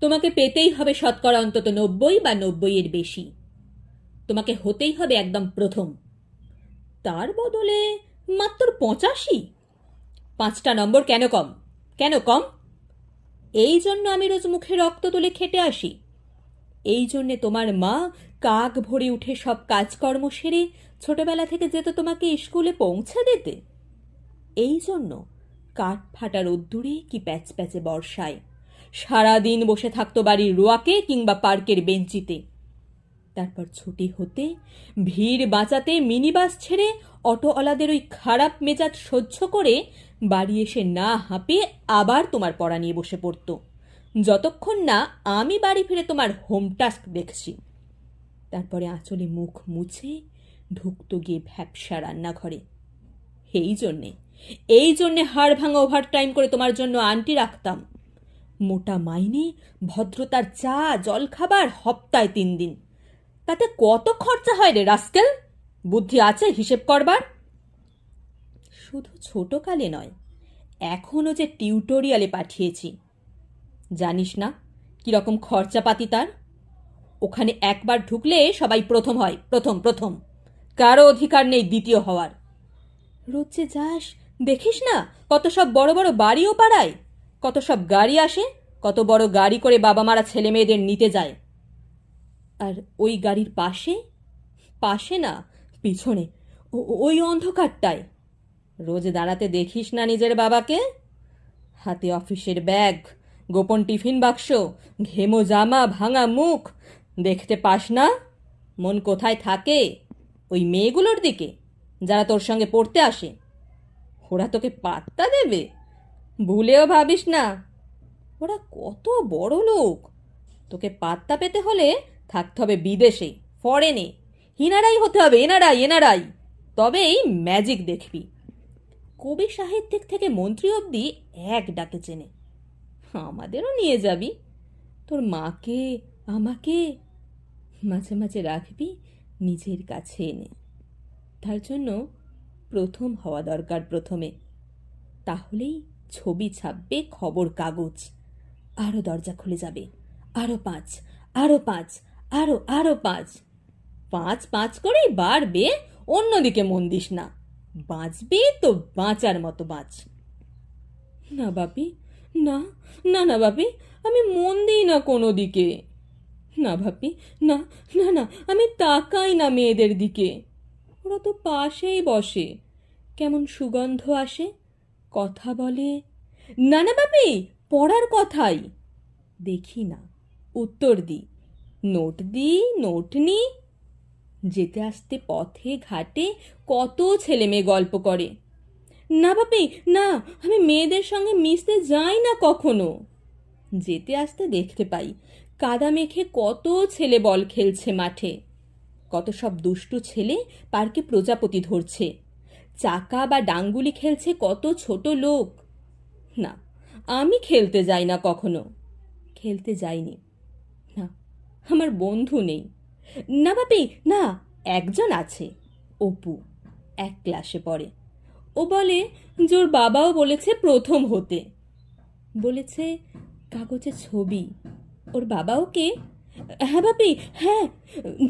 তোমাকে পেতেই হবে শতকরা অন্তত নব্বই বা নব্বইয়ের বেশি। তোমাকে হতেই হবে একদম প্রথম। তার বদলে মাত্র পঁচাশি? পাঁচটা নম্বর কেন কম? কেন কম? এই জন্য আমি রোজ মুখে রক্ত তুলে খেটে আসি। এই জন্যে তোমার মা কাক ভরে উঠে সব কাজকর্ম সেরে ছোটবেলা থেকে যেত তোমাকে স্কুলে পৌঁছে দিতে। এই জন্য কাঠ ফাটা রোদ্দুরে কি প্যাচ প্যাচে বর্ষায় সারাদিন বসে থাকতো বাড়ির রোয়াকে কিংবা পার্কের বেঞ্চিতে। তারপর ছুটি হতে ভিড় বাঁচাতে মিনিবাস ছেড়ে অটোওয়ালাদের ওই খারাপ মেজাজ সহ্য করে বাড়ি এসে না হাঁপিয়ে আবার তোমার পড়া নিয়ে বসে পড়তো। যতক্ষণ না আমি বাড়ি ফিরে তোমার হোম টাস্ক দেখছি। তারপরে আঁচলে মুখ মুছে ঢুকতো গিয়ে ভ্যাপসা রান্নাঘরে। এই জন্যে এই জন্যে হাড় ভাঙা ওভার টাইম করে তোমার জন্য আন্টি রাখতাম। মোটা মাইনে, ভদ্রতার চা, জলখাবার, হপ্তায় তিন দিন। তাতে কত খরচা হয় রে রাস্কেল? বুদ্ধি আছে হিসেব করবার? শুধু ছোটকালে নয় এখনও যে টিউটোরিয়ালে পাঠিয়েছি। জানিস না কীরকম খরচাপাতি তার? ওখানে একবার ঢুকলে সবাই প্রথম হয়, প্রথম প্রথম। কারও অধিকার নেই দ্বিতীয় হওয়ার। রোজে যাস, দেখিস না কত সব বড় বড় বাড়িও পাড়ায়। কত সব গাড়ি আসে, কত বড় গাড়ি করে বাবা মারা ছেলে মেয়েদের নিতে যায়। আর ওই গাড়ির পাশে পাশে না, পিছনে ওই অন্ধকারটায়। রোজ দাঁড়াতে দেখিস না নিজের বাবাকে? হাতে অফিসের ব্যাগ, গোপন টিফিন বাক্স, ঘেমো জামা, ভাঙা মুখ, দেখতে পাস না? মন কোথায় থাকে? ওই মেয়েগুলোর দিকে, যারা তোর সঙ্গে পড়তে আসে। ওরা তোকে পাত্তা দেবে? ভুলেও ভাবিস না। ওরা কত বড় লোক। তোকে পাত্তা পেতে হলে থাকতে হবে বিদেশে ফরেনে হিনারাই হতে হবে, এনারাই এনারাই। তবেই ম্যাজিক দেখবি। কবি সাহিত্যিক থেকে মন্ত্রী অবধি এক ডাকে চেনে। আমাদেরও নিয়ে যাবি। তোর মাকে, আমাকে মাঝে মাঝে রাখবি, নিজের কাছে এনে। তার জন্য প্রথম হওয়া দরকার প্রথমে। তাহলেই ছবি ছাপবে, খবর কাগজ। আরও দরজা খুলে যাবে। আরও পাঁচ আরও পাঁচ আরও আরও পাঁচ। পাঁচ পাঁচ করেই বাড়বে, অন্যদিকে মন দিস না। বাঁচবে তো বাঁচার মতো বাঁচ। না বাপি, না না না বাপি, আমি মন দিই না কোনো দিকে। না ভাপি না না না, আমি তাকাই না মেয়েদের দিকে। ওরা তো পাশেই বসে। কেমন সুগন্ধ আসে কথা বলে, না না, বাপি, পড়ার কথাই। দেখি না, উত্তর দি। নোট দি, নোট নি। যেতে আসতে পথে ঘাটে কত ছেলে মেয়ে গল্প করে। না, বাপি, না, আমি মেয়েদের সঙ্গে মিশতে যাই না কখনো। যেতে আসতে দেখতে পাই, কাদা মেখে কত ছেলে বল খেলছে মাঠে। কত সব দুষ্টু ছেলে পার্কে প্রজাপতি ধরছে। চাকা বা ডাঙ্গুলি খেলছে কত ছোট লোক। না, আমি খেলতে যাই না কখনো। খেলতে যাইনি। না, আমার বন্ধু নেই। না বাপি, না, একজন আছে, অপু, এক ক্লাসে পড়ে। ও বলে যে ওর বাবাও বলেছে প্রথম হতে। বলেছে, কাগজে ছবি। ওর বাবা ওকে হ্যাঁ বাপি হ্যাঁ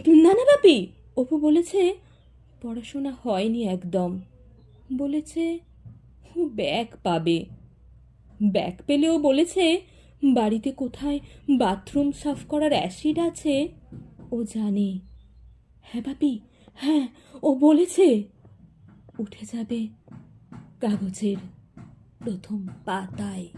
না না বাপি। অপু বলেছে, পড়াশোনা হয়নি একদম। বলেছে, ব্যাগ পাবে। ব্যাগ পেলেও বলেছে, বাড়িতে কোথায় বাথরুম সাফ করার অ্যাসিড আছে? ও জানে। হ্যাঁ বাপি হ্যাঁ ও বলেছে। উঠে যাবে। কাগজের প্রথম পাতায়।